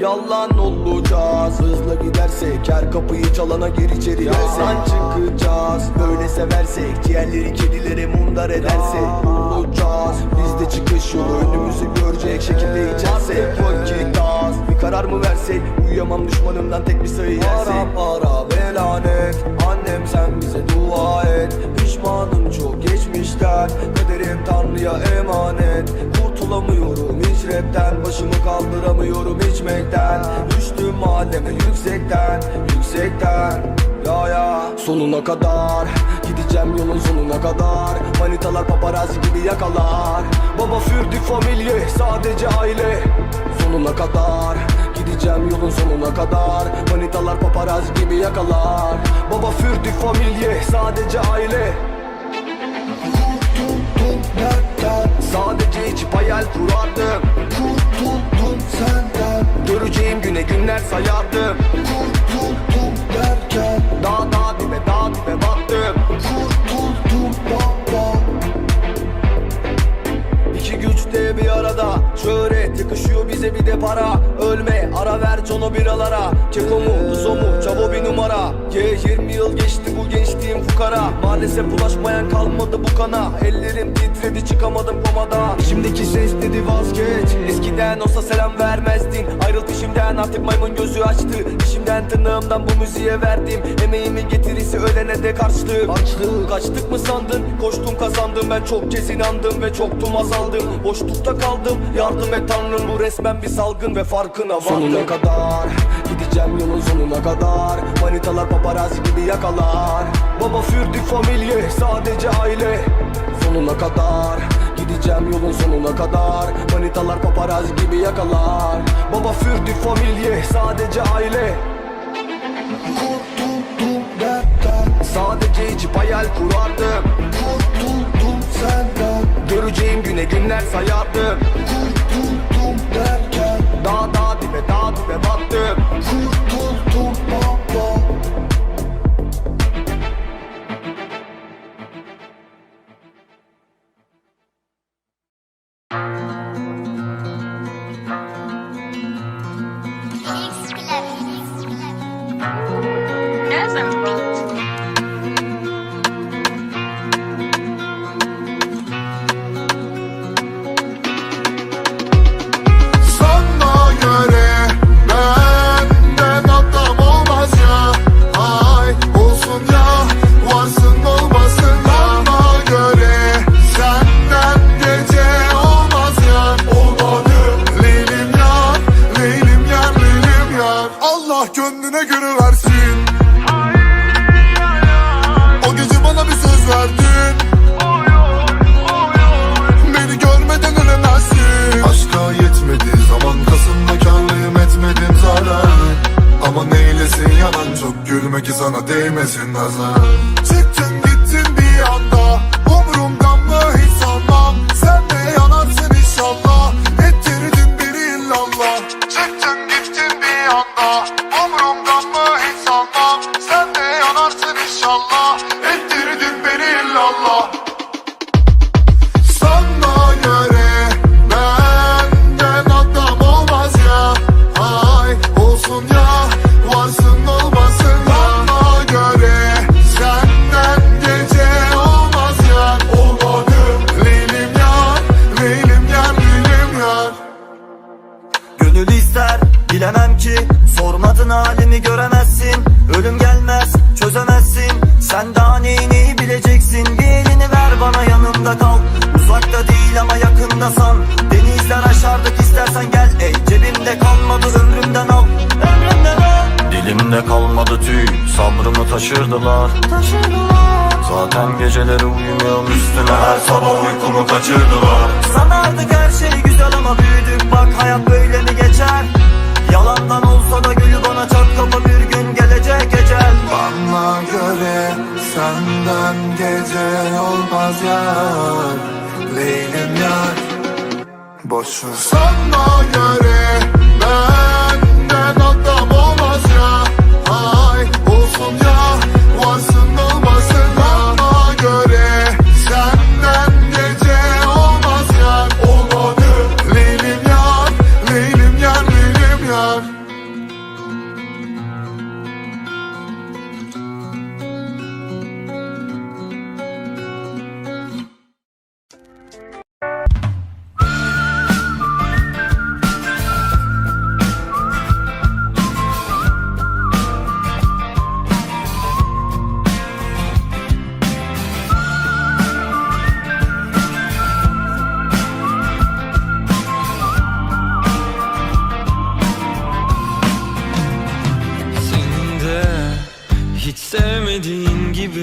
Yalan olacağız. Hızla gidersek her kapıyı çalana gir içeri Yalan çıkacağız Böyle seversek. Ciğerleri kedilere mundar edersek. Olacağız Biz de çıkış yolu. Önümüzü görecek şekilde içersek. Vakit az karar mı versek Uyuyamam düşmanımdan tek bir sayı yersek Para para ve lanet Annem sen bize dua et. Pişmanım çok geçmişten Kaderim Tanrı'ya emanet. Kurtulamıyorum hiç rapten Başımı kaldıramıyorum içmekten. Düştüm mahalleme yüksekten Yüksekten Ya ya. Sonuna kadar Gideceğim yolun sonuna kadar. Manitalar paparazzi gibi yakalar. Baba fürdük familye sadece aile Sonuna kadar. Gideceğim yolun sonuna kadar. Manitalar paparazzi gibi yakalar. Baba fürdük familye sadece aile. Kurtuldum derken Sadece içip hayal kurardım Kurtuldum senden. Göreceğim güne günler sayardım. Kurtuldum fukara Maalesef bulaşmayan kalmadı bu kana. Ellerim titredi çıkamadım komada. Şimdiki ses dedi vazgeç. Eskiden olsa selam vermezdin. Ayrıl peşimden artık maymun gözü açtı. İşimden tırnağımdan bu müziğe verdim. Emeğimin getirisi ölene de karşılık. Açlık kaçtık mı sandın? Koştum kazandım. Ben çok kez inandım Ve çoktum azaldım. Boşlukta kaldım. Yardım et tanrım Bu resmen bir salgın ve farkına vardım. Sonuna kadar gideceğim yolun sonuna kadar. Manitalar paparazzi gibi yakalar. Baba fürdük familye sadece aile. Sonuna kadar. Gideceğim yolun sonuna kadar. Manitalar paparazzi gibi yakalar. Baba fürdük familye sadece aile. Kurtuldum dertten. Sadece içip hayal kurardım. Kurtuldum senden. Göreceğim güne günler sayardım Allah gönlüne göre versin. O gece bana bir söz verdin. Beni görmeden ölemezsin. Aşka yetmedi zaman kasımda karlıyım etmedim zarar. Ama neylesin yalan çok gülme ki sana değmesin nazar. Çıktın yakındasan Denizler aşardık istersen gel. Ey cebimde kalmadı ömrümden al. Ömrümden al. Dilimde kalmadı tüy Sabrımı taşırdılar. Zaten geceleri uyumuyorum üstüne Her sabah uykumu kaçırdılar. Sanardık her şey güzel ama büyüdük. Bak hayat böyle mi geçer? Yalandan olsa da gülü bana çat kapı bir gün gelecek ecel. Bana göre senden gece olmaz yar. Leylim yar Boş ver. Sana göre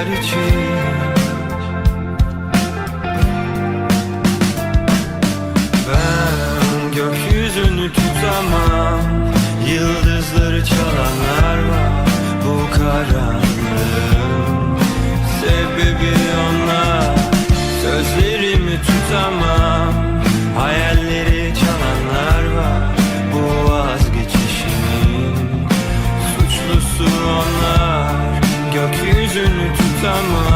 attitude summer.